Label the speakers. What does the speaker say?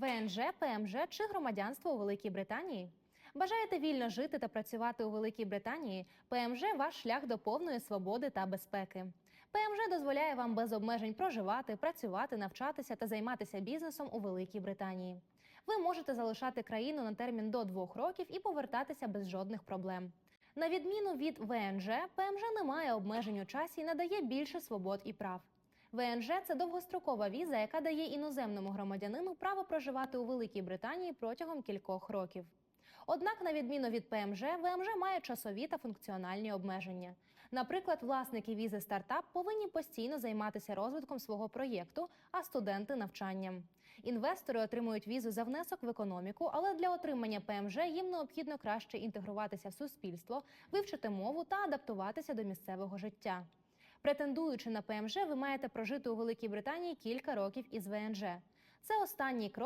Speaker 1: ВНЖ, ПМЖ чи громадянство у Великій Британії. Бажаєте вільно жити та працювати у Великій Британії? ПМЖ ваш шлях до повної свободи та безпеки. ПМЖ дозволяє вам без обмежень проживати, працювати, навчатися та займатися бізнесом у Великій Британії. Ви можете залишати країну на термін до двох років і повертатися без жодних проблем. На відміну від ВНЖ, ПМЖ не має обмежень у часі і надає більше свобод і прав. ВНЖ це довгострокова віза, яка дає іноземному громадянину право проживати у Великій Британії протягом кількох років. Однак, на відміну від ПМЖ, ВМЖ має часові та функціональні обмеження. Наприклад, власники візи стартап повинні постійно займатися розвитком свого проєкту, а студенти навчанням. Інвестори отримують візу за внесок в економіку, але для отримання ПМЖ їм необхідно краще інтегруватися в суспільство, вивчити мову та адаптуватися до місцевого життя. Претендуючи на ПМЖ, ви маєте прожити у Великій Британії кілька років із ВНЖ. Це останній крок.